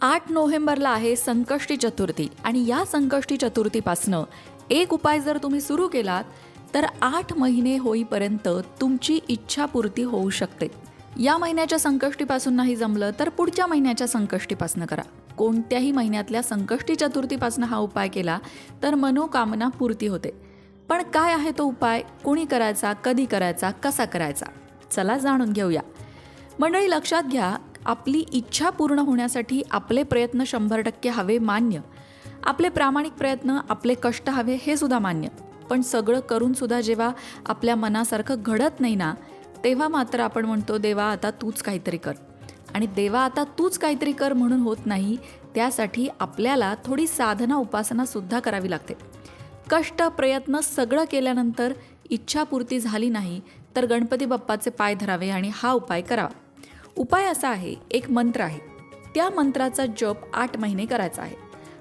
आठ नोव्हेंबरला आहे संकष्टी चतुर्थी आणि या संकष्टी चतुर्थीपासनं एक उपाय जर तुम्ही सुरू केलात तर आठ महिने होईपर्यंत तुमची इच्छापूर्ती होऊ शकते. या महिन्याच्या संकष्टीपासून नाही जमलं तर पुढच्या महिन्याच्या संकष्टीपासनं करा. कोणत्याही महिन्यातल्या संकष्टी चतुर्थीपासून हा उपाय केला तर मनोकामना पूर्ती होते. पण काय आहे तो उपाय? कोणी करायचा कधी करायचा कसा करायचा? चला जाणून घेऊया. मंडळी लक्षात घ्या आपली इच्छा पूर्ण होण्यासाठी आपले प्रयत्न शंभर टक्के हवे मान्य. आपले प्रामाणिक प्रयत्न आपले कष्ट हवे हे सुद्धा मान्य. पण सगळं करूनसुद्धा जेव्हा आपल्या मनासारखं घडत नाही ना तेव्हा मात्र आपण म्हणतो देवा आता तूच काहीतरी कर. आणि देवा आता तूच काहीतरी कर म्हणून होत नाही त्यासाठी आपल्याला थोडी साधना उपासनासुद्धा करावी लागते. कष्ट प्रयत्न सगळं केल्यानंतर इच्छापूर्ती झाली नाही तर गणपती बाप्पाचे पाय धरावे आणि हा उपाय करावा. उपाय असा आहे एक मंत्र आहे. त्या मंत्राचा जप आठ महिने करायचा आहे.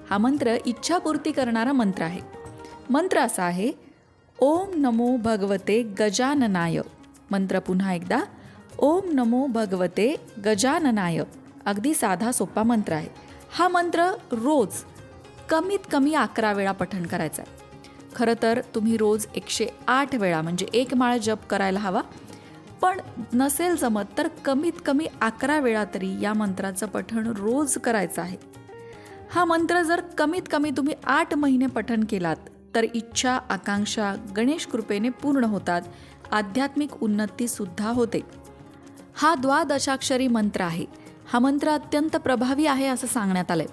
हा मंत्र इच्छापूर्ती करणारा मंत्र आहे. मंत्र असा आहे ओम नमो भगवते गजाननाय. मंत्र पुन्हा एकदा ओम नमो भगवते गजाननाय. अगदी साधा सोपा मंत्र आहे. हा मंत्र रोज कमीत कमी अकरा वेळा पठण करायचा आहे. खरं तर तुम्ही रोज एकशे आठ वेळा म्हणजे एक माळ जप करायला हवा. पण नसेल जमत तर कमीत कमी अकरा वेळा तरी या मंत्राचं पठण रोज करायचं आहे. हा मंत्र जर कमीत कमी तुम्ही आठ महिने पठण केलात तर इच्छा आकांक्षा गणेश कृपेने पूर्ण होतात. आध्यात्मिक उन्नतीसुद्धा होते. हा द्वादशाक्षरी मंत्र आहे. हा मंत्र अत्यंत प्रभावी आहे असं सांगण्यात आलंय.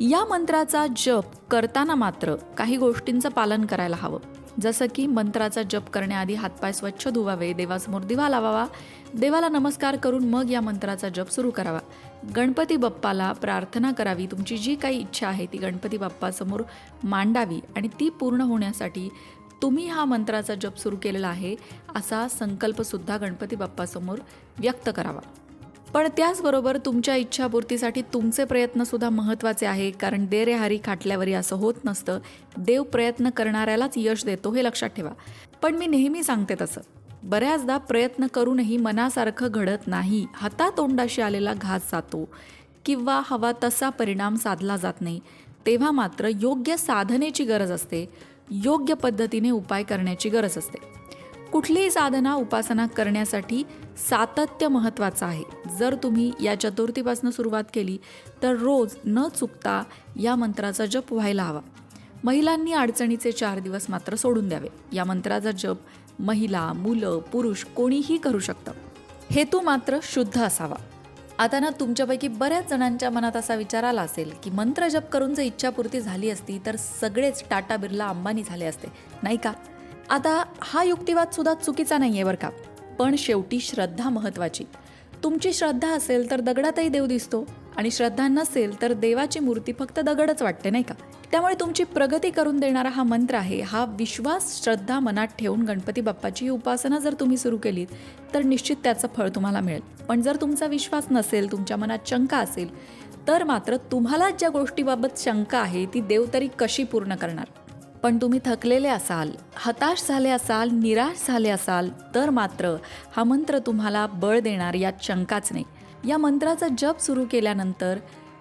या मंत्राचा जप करताना मात्र काही गोष्टींचं पालन करायला हवं. जसं की मंत्राचा जप करण्याआधी हातपाय स्वच्छ धुवावे देवासमोर दिवा लावावा. देवाला नमस्कार करून मग या मंत्राचा जप सुरू करावा. गणपती बाप्पाला प्रार्थना करावी. तुमची जी काही इच्छा आहे ती गणपती बाप्पासमोर मांडावी आणि ती पूर्ण होण्यासाठी तुम्ही हा मंत्राचा जप सुरू केलेला आहे असा संकल्पसुद्धा गणपती बाप्पासमोर व्यक्त करावा. पण त्याचबरोबर तुमच्या इच्छापूर्तीसाठी तुमचे प्रयत्नसुद्धा महत्त्वाचे आहे कारण दे रे खाटल्यावरी असं होत नसतं. देव प्रयत्न करणाऱ्यालाच यश देतो हे लक्षात ठेवा. पण मी नेहमी सांगते तसं. बऱ्याचदा प्रयत्न करूनही मनासारखं घडत नाही. हातातोंडाशी आलेला घास जातो किंवा हवा तसा परिणाम साधला जात नाही. तेव्हा मात्र योग्य साधनेची गरज असते. योग्य पद्धतीने उपाय करण्याची गरज असते. कुठलीही साधना उपासना करण्यासाठी सातत्य महत्त्वाचं आहे. जर तुम्ही या चतुर्थीपासून सुरुवात केली तर रोज न चुकता या मंत्राचा जप व्हायला हवा. महिलांनी अडचणीचे चार दिवस मात्र सोडून द्यावे. या मंत्राचा जप महिला मुलं पुरुष कोणीही करू शकतं. हेतू मात्र शुद्ध असावा. आता ना तुमच्यापैकी बऱ्याच जणांच्या मनात असा विचार आला असेल की मंत्र जप करून जर इच्छापूर्ती झाली असती तर सगळेच टाटा बिर्ला अंबानी झाले असते. नाही का? आता हा युक्तिवाद सुद्धा चुकीचा नाही आहे बरं का. पण शेवटी श्रद्धा महत्त्वाची तुमची श्रद्धा असेल तर दगडातही देव दिसतो आणि श्रद्धा नसेल तर देवाची मूर्ती फक्त दगडच वाटते नाही का? त्यामुळे तुमची प्रगती करून देणारा हा मंत्र आहे हा विश्वास श्रद्धा मनात ठेवून गणपती बाप्पाची उपासना जर तुम्ही सुरू केलीत तर निश्चित त्याचं फळ तुम्हाला मिळेल. पण जर तुमचा विश्वास नसेल तुमच्या मनात शंका असेल तर मात्र तुम्हाला ज्या गोष्टीबाबत शंका आहे ती देव तरी कशी पूर्ण करणार? पण तुम्ही थकलेले असाल हताश झाले असाल निराश झाले असाल तर मात्र हा मंत्र तुम्हाला बळ देणार यात शंकाच नाही या मंत्राचा जप सुरू केल्यानंतर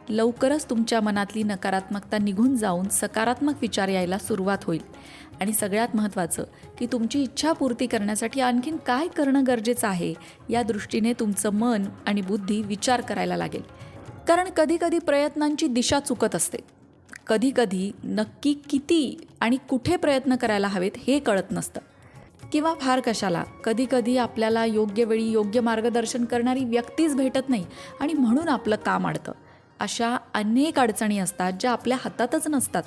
लवकरच तुमच्या मनातली नकारात्मकता निघून जाऊन सकारात्मक विचार यायला सुरुवात होईल. आणि सगळ्यात महत्त्वाचं की तुमची इच्छा पूर्ती करण्यासाठी आणखीन काय करणं गरजेचं आहे या दृष्टीने तुमचं मन आणि बुद्धी विचार करायला लागेल. कारण कधीकधी प्रयत्नांची दिशा चुकत असते. कधीकधी नक्की किती आणि कुठे प्रयत्न करायला हवेत हे कळत नसतं. किंवा फार कशाला कधीकधी आपल्याला योग्य वेळी योग्य मार्गदर्शन करणारी व्यक्तीच भेटत नाही आणि म्हणून आपलं काम अडतं. अशा अनेक अडचणी असतात ज्या आपल्या हातातच नसतात.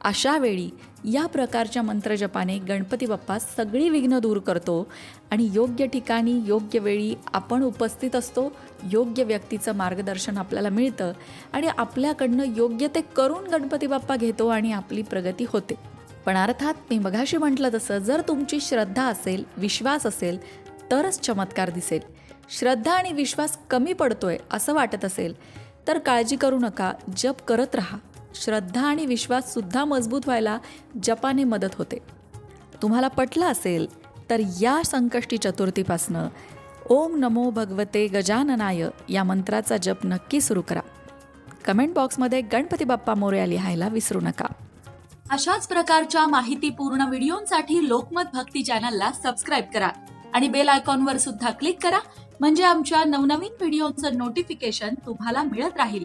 अशा वेळी या प्रकारच्या मंत्रजपाने गणपती बाप्पा सगळी विघ्न दूर करतो आणि योग्य ठिकाणी योग्य वेळी आपण उपस्थित असतो योग्य व्यक्तीचं मार्गदर्शन आपल्याला मिळतं आणि आपल्याकडनं योग्य ते करून गणपती बाप्पा घेतो आणि आपली प्रगती होते. पण अर्थात मी मघाशी म्हटलं तसं जर तुमची श्रद्धा असेल विश्वास असेल तरच चमत्कार दिसेल. श्रद्धा आणि विश्वास कमी पडतोय असं वाटत असेल तर काळजी करू नका जप करत राहा. श्रद्धा आणि विश्वाससुद्धा मजबूत व्हायला जपाने मदत होते. तुम्हाला पटलं असेल तर या संकष्टी चतुर्थीपासनं ओम नमो भगवते गजाननाय या मंत्राचा जप नक्की सुरू करा. कमेंट बॉक्समध्ये गणपती बाप्पा मोर्या लिहायला विसरू नका. अशाच प्रकारच्या माहितीपूर्ण व्हिडिओंसाठी लोकमत भक्ती चॅनलला सबस्क्राईब करा आणि बेल आयकॉनवर सुद्धा क्लिक करा म्हणजे आमच्या नवनवीन व्हिडिओचं नोटिफिकेशन तुम्हाला मिळत राहील.